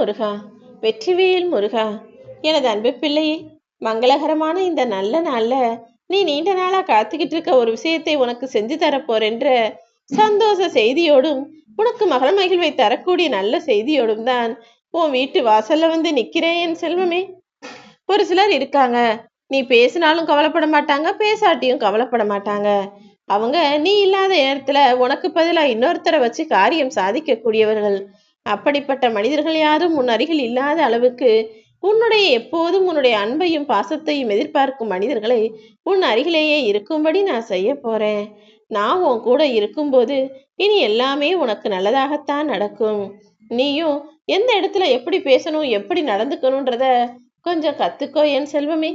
முருகா வெற்றிவேல் முருகா. எனது அன்பு பிள்ளையே மங்களகரமான இந்த நல்ல நாள்ல நீ நீண்ட நாளா காத்துக்கிட்டு இருக்க ஒரு விஷயத்தை உனக்கு செஞ்சு தரப்போறென்ற சந்தோஷ செய்தியோடும் உனக்கு மகள மகிழ்வை தரக்கூடிய நல்ல செய்தியோடும் தான் உன் வீட்டு வாசல்ல வந்து நிக்கிறேன் என் செல்வமே. ஒரு சிலர் இருக்காங்க. நீ பேசினாலும் கவலைப்பட மாட்டாங்க பேசாட்டியும் கவலைப்பட மாட்டாங்க. அவங்க நீ இல்லாத நேரத்துல உனக்கு பதிலா இன்னொருத்தரை வச்சு காரியம் சாதிக்கக்கூடியவர்கள். அப்படிப்பட்ட மனிதர்கள் யாரும் உன் அருகில் இல்லாத அளவுக்கு உன்னுடைய எப்போதும் உன்னுடைய அன்பையும் பாசத்தையும் எதிர்பார்க்கும் மனிதர்களை உன் அருகிலேயே இருக்கும்படி நான் செய்ய போறேன். நான் உன் கூட இருக்கும்போது இனி எல்லாமே உனக்கு நல்லதாகத்தான் நடக்கும். நீயும் எந்த இடத்துல எப்படி பேசணும் எப்படி நடந்துக்கணுன்றத கொஞ்சம் கத்துக்கோ என் செல்வமே.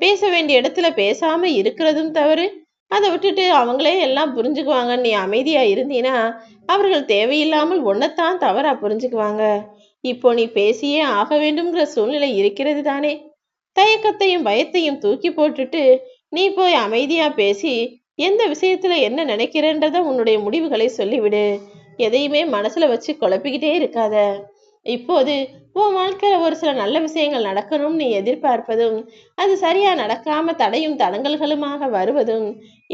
பேச வேண்டிய இடத்துல பேசாம இருக்கிறதும் தவறு. அதை விட்டுட்டு அவங்களே எல்லாம் புரிஞ்சுக்குவாங்க. நீ அமைதியாக இருந்தீன்னா அவர்கள் தேவையில்லாமல் ஒன்னத்தான் தவறா புரிஞ்சுக்குவாங்க. இப்போ நீ பேசியே ஆக வேண்டும்ங்கிற சூழ்நிலை இருக்கிறது தானே. தயக்கத்தையும் பயத்தையும் தூக்கி போட்டுட்டு நீ போய் அமைதியாக பேசி எந்த விஷயத்துல என்ன நினைக்கிறன்றத உன்னுடைய முடிவுகளை சொல்லிவிடு. எதையுமே மனசுல வச்சு குழப்பிக்கிட்டே இருக்காத. இப்போது உன் வாழ்க்கையில் ஒரு சில நல்ல விஷயங்கள் நடக்கணும்னு நீ எதிர்பார்ப்பதும் அது சரியா நடக்காம தடையும் தடங்கல்களுமாக வருவதும்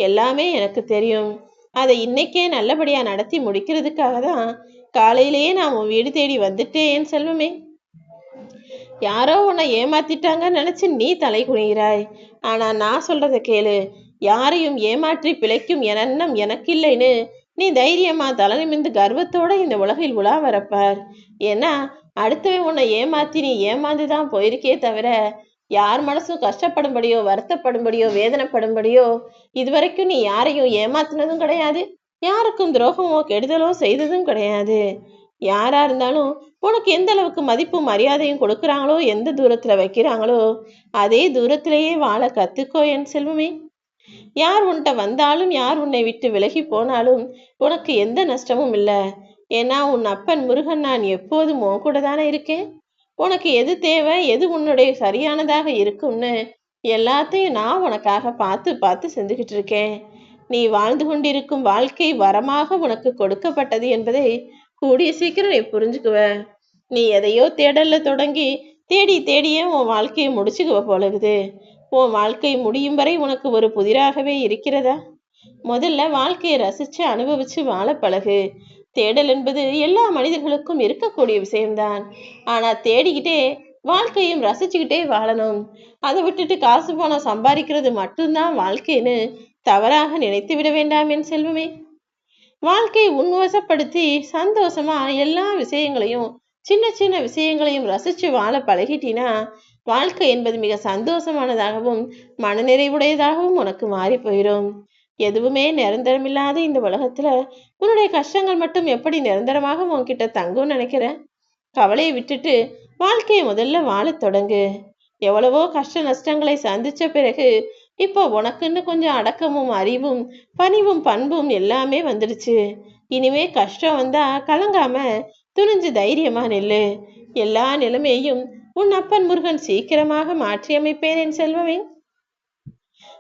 எல்லாமே எனக்கு தெரியும். அதை இன்னைக்கே நல்லபடியா நடத்தி முடிக்கிறதுக்காக தான் காலையிலேயே நான் உன் வீடு தேடி வந்துட்டேன் செல்வமே. யாரோ உன்னை ஏமாத்திட்டாங்கன்னு நினைச்சு நீ தலை குனிகிறாய். ஆனா நான் சொல்றதை கேளு. யாரையும் ஏமாற்றி பிழைக்கும் எண்ணம் எனக்கு இல்லைன்னு நீ தைரியமா தலை நிமிந்து கர்வத்தோட இந்த உலகில் உலா வரப்பார். ஏன்னா அடுத்தவன் உன்னை ஏமாத்தி நீ ஏமாந்து தான் போயிருக்கே தவிர யார் மனசும் கஷ்டப்படும்படியோ வருத்தப்படும்படியோ வேதனைப்படும்படியோ இதுவரைக்கும் நீ யாரையும் ஏமாத்தினதும் கிடையாது. யாருக்கும் துரோகமோ கெடுதலோ செய்ததும் கிடையாது. யாரா இருந்தாலும் உனக்கு எந்த அளவுக்கு மதிப்பும் மரியாதையும் கொடுக்குறாங்களோ எந்த தூரத்துல வைக்கிறாங்களோ அதே தூரத்திலேயே வாழ கத்துக்கோ என் செல்வமே. யார் உன்கிட்ட வந்தாலும் யார் உன்னை விட்டு விலகி போனாலும் உனக்கு எந்த நஷ்டமும் இல்லை. ஏன்னா உன் அப்பன் முருகன் நான் எப்போதும் உன் கூட தானே இருக்கேன். உனக்கு எது தேவை எது உன்னுடைய சரியானதாக இருக்கும்னு எல்லாத்தையும் நான் உனக்காக பார்த்து பார்த்து செஞ்சுக்கிட்டு இருக்கேன். நீ வாழ்ந்து கொண்டிருக்கும் வாழ்க்கை வரமாக உனக்கு கொடுக்கப்பட்டது என்பதை கூடிய சீக்கிரம் நீ புரிஞ்சுக்குவ. நீ எதையோ தேடல்ல தொடங்கி தேடி தேடியே உன் வாழ்க்கையை முடிச்சுக்குவ போலகுது உன் வாழ்க்கை முடியும் வரை உனக்கு ஒரு புதிராகவே இருக்கிறதா? முதல்ல வாழ்க்கையை ரசிச்சு அனுபவிச்சு வாழ பழகு. தேடல் என்பது எல்லா மனிதர்களுக்கும் இருக்கக்கூடிய விஷயம்தான். ஆனா தேடிக்கிட்டே வாழ்க்கையும் ரசிச்சுக்கிட்டே வாழணும். அதை விட்டுட்டு காசு பணம் சம்பாதிக்கிறது மட்டும்தான் வாழ்க்கைன்னு தவறாக நினைத்து விட வேண்டாம் என் செல்வமே. வாழ்க்கையை உன்வசப்படுத்தி சந்தோஷமா எல்லா விஷயங்களையும் சின்ன சின்ன விஷயங்களையும் ரசிச்சு வாழ பழகிட்டினா வாழ்க்கை என்பது மிக சந்தோஷமானதாகவும் மனநிறைவுடையதாகவும் உனக்கு மாறி போயிடும் எதுவுமே நிரந்தரமில்லாத இந்த உலகத்துல உன்னுடைய கஷ்டங்கள் மட்டும் எப்படி நிரந்தரமாக உன்கிட்ட தங்கும்னு நினைக்கிற? கவலையை விட்டுட்டு வாழ்க்கையை முதல்ல வாழத் தொடங்கு. எவ்வளவோ கஷ்ட நஷ்டங்களை சந்திச்ச பிறகு இப்போ உனக்குன்னு கொஞ்சம் அடக்கமும் அறிவும் பணிவும் பண்பும் எல்லாமே வந்துடுச்சு. இனிமே கஷ்டம் வந்தா கலங்காம துணிஞ்சு தைரியமா நில்லு. எல்லா நிலைமையையும் உன் அப்பன் முருகன் சீக்கிரமாக மாற்றி அமைப்பேன் என் செல்வமே.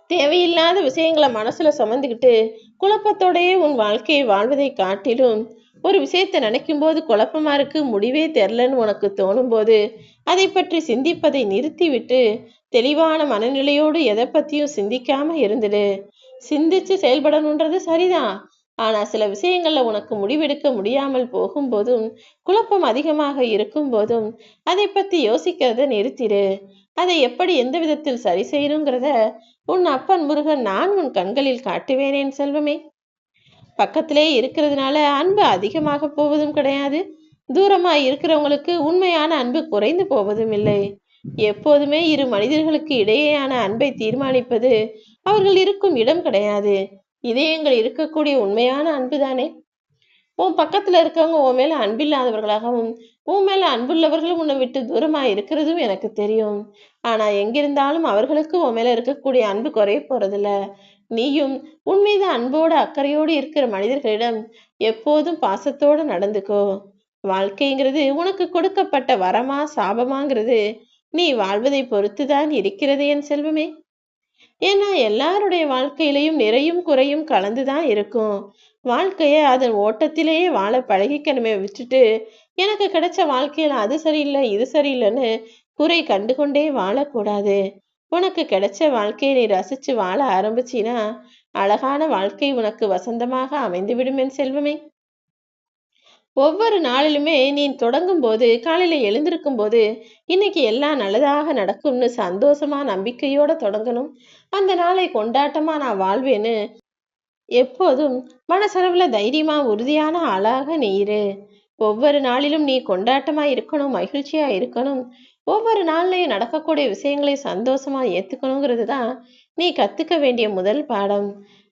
தேவையில்லாத விஷயங்களை மனசுல சுமந்துக்கிட்டு குழப்பத்தோடையே உன் வாழ்க்கையை வாழ்வதை காட்டிலும் ஒரு விஷயத்தை நினைக்கும் போது குழப்பமா இருக்கு முடிவே தெரிலன்னு உனக்கு தோணும் போது அதை பற்றி சிந்திப்பதை நிறுத்திவிட்டு தெளிவான மனநிலையோடு எதை பத்தியும் சிந்திக்காம இருந்துடு. சிந்திச்சு செயல்படணுன்றது சரிதான். ஆனால் சில விஷயங்களில் உனக்கு முடிவெடுக்க முடியாமல் போகும்போதும் குழப்பம் அதிகமாக இருக்கும் போதும் அதை பற்றி யோசிக்கிறத நிறுத்திடு. அதை எப்படி எந்த விதத்தில் சரி செய்யணுங்கிறத உன் அப்பன் முருகன் நான் உன் கண்களில் காட்டுவேனேன் செல்வமே. பக்கத்திலே இருக்கிறதுனால அன்பு அதிகமாக போவதும் கிடையாது. தூரமாக இருக்கிறவங்களுக்கு உண்மையான அன்பு குறைந்து போவதும் இல்லை. எப்போதுமே இரு மனிதர்களுக்கு இடையேயான அன்பை தீர்மானிப்பது அவர்கள் இருக்கும் இடம் கிடையாது. இதயங்கள் இருக்கக்கூடிய உண்மையான அன்புதானே? உன் பக்கத்துல இருக்கவங்க உன் மேல அன்பில்லாதவர்களாகவும் உன் மேல அன்புள்ளவர்களும் உன்னை விட்டு தூரமா இருக்கிறதும் எனக்கு தெரியும். ஆனா எங்கிருந்தாலும் அவர்களுக்கு உன் மேல இருக்கக்கூடிய அன்பு குறைய போறதில்ல. நீயும் உன் மீது அன்போடு அக்கறையோடு இருக்கிற மனிதர்களிடம் எப்போதும் பாசத்தோடு நடந்துக்கோ. வாழ்க்கைங்கிறது உனக்கு கொடுக்கப்பட்ட வரமா சாபமாங்கிறது நீ வாழ்வதை பொறுத்துதான் இருக்கிறது என் செல்வமே. ஏன்னா எல்லாருடைய வாழ்க்கையிலையும் நிறையும் குறையும் கலந்துதான் இருக்கும். வாழ்க்கையை அதன் ஓட்டத்திலேயே வாழ பழகிக்கணுமே விட்டுட்டு எனக்கு கிடைச்ச வாழ்க்கையில அது சரியில்லை இது சரியில்லைன்னு குறை கண்டுகொண்டே வாழக்கூடாது. உனக்கு கிடைச்ச வாழ்க்கையை நீ ரசிச்சு வாழ ஆரம்பிச்சினா அழகான வாழ்க்கை உனக்கு வசந்தமாக அமைந்து விடுமேன் செல்வமே. ஒவ்வொரு நாளிலுமே நீ தொடங்கும் போது காலையில எழுந்திருக்கும் போது இன்னைக்கு எல்லாம் நல்லதாக நடக்கும்னு சந்தோஷமா நம்பிக்கையோட தொடங்கணும். அந்த நாளை கொண்டாட்டமா நான் வாழ்வேன்னு எப்போதும் மனசளவுல தைரியமா உறுதியான ஆளாக நீ இரு ஒவ்வொரு நாளிலும் நீ கொண்டாட்டமா இருக்கணும் மகிழ்ச்சியா இருக்கணும். ஒவ்வொரு நாள்லயும் நடக்கக்கூடிய விஷயங்களை சந்தோஷமா ஏத்துக்கணுங்கிறது தான் நீ கத்துக்க வேண்டிய முதல் பாடம்.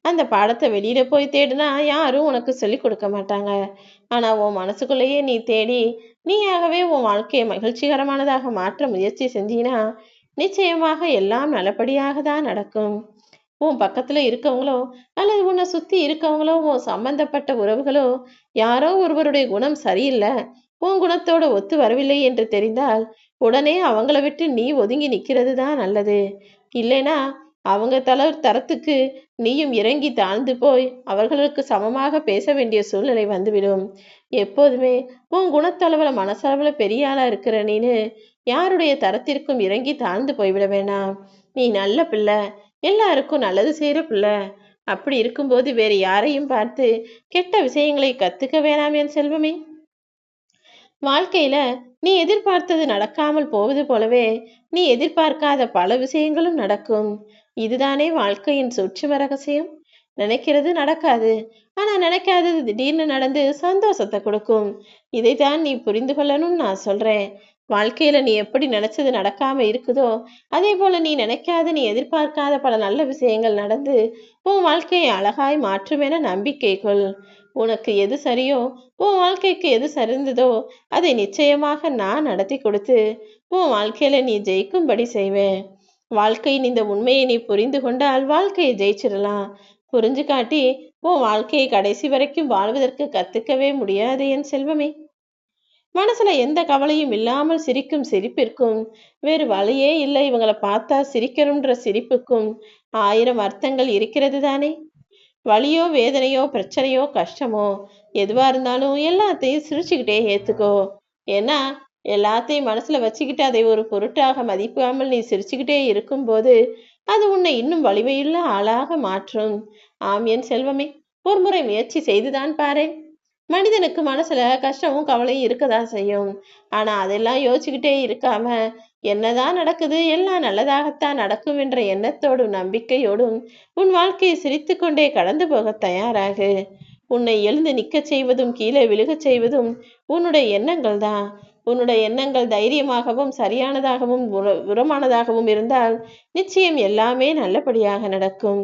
அந்த பாடத்தை வெளியில போய் தேடினா யாரும் உனக்கு சொல்லிக் கொடுக்க மாட்டாங்க. ஆனால் உன் மனசுக்குள்ளேயே நீ தேடி நீயாகவே உன் வாழ்க்கையை மகிழ்ச்சிகரமானதாக மாற்ற முயற்சி செஞ்சினா நிச்சயமாக எல்லாம் நல்லபடியாக தான் நடக்கும். உன் பக்கத்துல இருக்கவங்களோ அல்லது உன்னை சுத்தி இருக்கவங்களோ உன் சம்பந்தப்பட்ட உறவுகளோ யாரோ ஒருவருடைய குணம் சரியில்லை. உன் குணத்தோட ஒத்து வரவில்லை என்று தெரிந்தால் உடனே அவங்கள விட்டு நீ ஒதுங்கி நிற்கிறது தான் நல்லது. இல்லைனா அவங்க தல தரத்துக்கு நீயும் இறங்கி தாழ்ந்து போய் அவர்களுக்கு சமமாக பேச வேண்டிய சூழ்நிலை வந்துவிடும். எப்போதுமே உன் குணத்தளவுல மனசளவுல பெரிய ஆளா இருக்கிற நீனு யாருடைய தரத்திற்கும் இறங்கி தாழ்ந்து போய்விட வேணாம். நீ நல்ல பிள்ளை எல்லாருக்கும் நல்லது செய்யற பிள்ளை அப்படி இருக்கும்போது வேறு யாரையும் பார்த்து கெட்ட விஷயங்களை கத்துக்க வேணாம் என் செல்வமே. வாழ்க்கையில நீ எதிர்பார்த்தது நடக்காமல் போவது போலவே நீ எதிர்பார்க்காத பல விஷயங்களும் நடக்கும். இதுதானே வாழ்க்கையின் சூட்சும ரகசியம்? நினைக்கிறது நடக்காது. ஆனா நினைக்காதது திடீர்னு நடந்து சந்தோஷத்தை கொடுக்கும். இதைத்தான் நீ புரிந்து கொள்ளணும்னு நான் சொல்றேன். வாழ்க்கையில நீ எப்படி நினைச்சது நடக்காம இருக்குதோ அதே போல நீ நினைக்காத நீ எதிர்பார்க்காத பல நல்ல விஷயங்கள் நடந்து உன் வாழ்க்கையை அழகாய் மாற்றும் என நம்பிக்கை கொள். உனக்கு எது சரியோ உன் வாழ்க்கைக்கு எது சரிந்ததோ அதை நிச்சயமாக நான் நடத்தி கொடுத்து உன் வாழ்க்கையில நீ ஜெயிக்கும்படி செய்வேன். வாழ்க்கையின் இந்த உண்மையை நீ புரிந்து கொண்டால் வாழ்க்கையை ஜெயிச்சிடலாம். புரிஞ்சு காட்டி உன் வாழ்க்கையை கடைசி வரைக்கும் வாழ்வதற்கு கத்துக்கவே முடியாது என் செல்வமே. மனசுல எந்த கவலையும் இல்லாமல் சிரிக்கும் சிரிப்பிற்கும் வேறு வழியே இல்லை இவங்களை பார்த்தா சிரிக்கணுன்ற சிரிப்புக்கும் ஆயிரம் அர்த்தங்கள் இருக்கிறது தானே. வலியோ வேதனையோ பிரச்சனையோ கஷ்டமோ எதுவா இருந்தாலும் எல்லாத்தையும் சிரிச்சுக்கிட்டே ஏத்துக்கோ. ஏன்னா எல்லாத்தையும் மனசுல வச்சுக்கிட்டு அதை ஒரு பொருட்டாக மதிக்காமல் நீ சிரிச்சுக்கிட்டே இருக்கும்போது அது உன்னை இன்னும் வலிமையுள்ள ஆளாக மாற்றும். ஆம் என் செல்வமே ஒரு முறை முயற்சி செய்துதான் பாரு மனிதனுக்கு மனசுல கஷ்டமும் கவலையும் இருக்கதா செய்யும். ஆனா அதெல்லாம் யோசிச்சுக்கிட்டே இருக்காம என்னதான் நடக்குது எல்லாம் நல்லதாகத்தான் நடக்கும் என்ற எண்ணத்தோடும் நம்பிக்கையோடும் உன் வாழ்க்கையை சிரித்து கொண்டே கடந்து போக தயாராகு. உன்னை எழுந்து நிற்க செய்வதும் கீழே விழுகச் செய்வதும் உன்னுடைய எண்ணங்கள் தான் உன்னுடைய எண்ணங்கள் தைரியமாகவும் சரியானதாகவும் உரமானதாகவும் இருந்தால் நிச்சயம் எல்லாமே நல்லபடியாக நடக்கும்.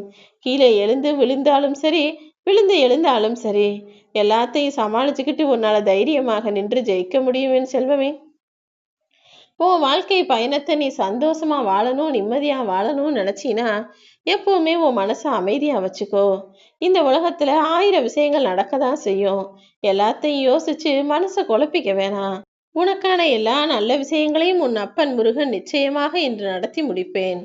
கீழே எழுந்து விழுந்தாலும் சரி விழுந்து எழுந்தாலும் சரி எல்லாத்தையும் சமாளிச்சுக்கிட்டு உன்னால தைரியமாக நின்று ஜெயிக்க முடியும் என் செல்வமே. உன் வாழ்க்கை பயணத்தை நீ சந்தோஷமா வாழணும் நிம்மதியா வாழணும்னு நினைச்சினா எப்பவுமே உன் மனசை அமைதியா வச்சுக்கோ. இந்த உலகத்துல ஆயிரம் விஷயங்கள் நடக்கதான் செய்யும். எல்லாத்தையும் யோசிச்சு மனசை குழப்பிக்க வேணாம். உனக்கான எல்லா நல்ல விஷயங்களையும் உன் அப்பன் முருகன் நிச்சயமாக இன்று நடத்தி முடிப்பேன்.